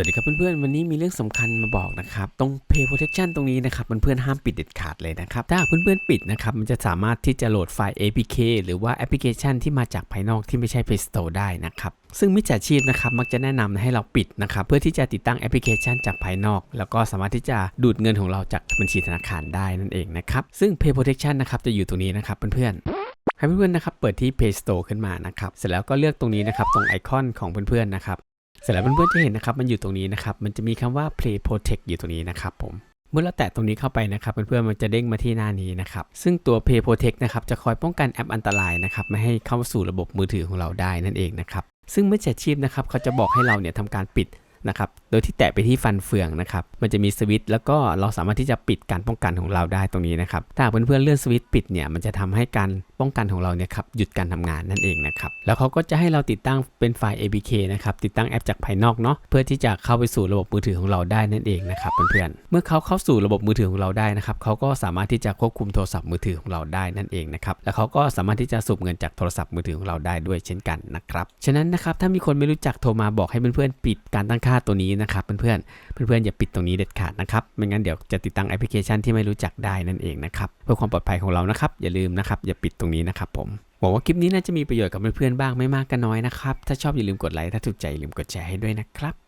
สวัสดีครับเพื่อนๆ วันนี้มีเรื่องสำคัญมาบอกนะครับ ตรง Pay Protection ตรงนี้นะครับเพื่อนๆห้ามปิดเด็ดขาดเลยนะครับ ถ้าเพื่อนๆปิดนะครับ มันจะสามารถที่จะโหลดไฟล์ APK หรือว่าแอปพลิเคชันที่มาจากภายนอกที่ไม่ใช่ Play Store ได้นะครับ ซึ่งมิจฉาชีพนะครับมักจะแนะนำให้เราปิดนะครับ เพื่อที่จะติดตั้งแอปพลิเคชันจากภายนอก แล้วก็สามารถที่จะดูดเงินของเราจากบัญชีธนาคารได้นั่นเองนะครับ ซึ่ง Pay Protection นะครับจะอยู่ตรงนี้นะครับเพื่อนๆให้เพื่อนๆนะครับเปิดที่ Play Store ขึ้นมานะครับ เสร็จแล้วก็เลือกตรงนี้นะครับตรงไอคอนของเพื่อนๆนะครับ เสร็จแล้วเพื่อนๆจะเห็นนะครับมันอยู่ตรงนี้นะครับมันจะมีคำว่า play protect อยู่ตรงนี้นะครับผมเมื่อเราแตะตรงนี้เข้าไปนะครับเพื่อนๆมันจะเด้งมาที่หน้านี้นะครับซึ่งตัว play protect นะครับจะคอยป้องกันแอปอันตรายนะครับไม่ให้เข้าสู่ระบบมือถือของเราได้นั่นเองนะครับซึ่งเมื่อจัดชีพนะครับเขาจะบอกให้เราเนี่ยทำการปิด นะครับ โดยที่แตะไปที่ฟันเฟืองนะครับ มันจะมีสวิตช์แล้วก็เราสามารถที่จะปิดการป้องกันของเราได้ตรงนี้นะครับ ถ้าเพื่อนๆเลื่อนสวิตช์ปิดเนี่ย มันจะทำให้การป้องกันของเราเนี่ยครับหยุดการทำงานนั่นเองนะครับ แล้วเขาก็จะให้เราติดตั้งเป็นไฟล์ APK นะครับ ติดตั้งแอปจากภายนอกเนาะ เพื่อที่จะเข้าไปสู่ระบบมือถือของเราได้นั่นเองนะครับเพื่อนๆ เมื่อเขาเข้าสู่ระบบมือถือของเราได้นะครับ เขาก็สามารถที่จะควบคุมโทรศัพท์มือถือของเราได้นั่นเองนะครับ แล้วเขาก็สามารถที่จะสูบเงินจากโทรศัพท์มือถือของเราได้ด้วยเช่นกันนะครับ ฉะนั้นนะครับถ้ามีคนไม่รู้จักโทรมาบอกให้เพื่อนๆปิดการตั้งค่าตัวนี้นะครับเพื่อนๆเพื่อนๆอย่าปิดตรงนี้เด็ดขาดนะครับไม่งั้นเดี๋ยวจะติดตั้งแอปพลิเคชันที่ไม่รู้จักได้นั่นเองนะครับเพื่อความปลอดภัยของเรานะครับอย่าลืมนะครับอย่าปิดตรงนี้นะครับผมหวังว่าคลิปนี้น่าจะมีประโยชน์กับเพื่อนๆบ้างไม่มากก็น้อยนะครับถ้าชอบอย่าลืมกดไลค์ถ้าถูกใจอย่าลืมกดแชร์ให้ด้วยนะครับ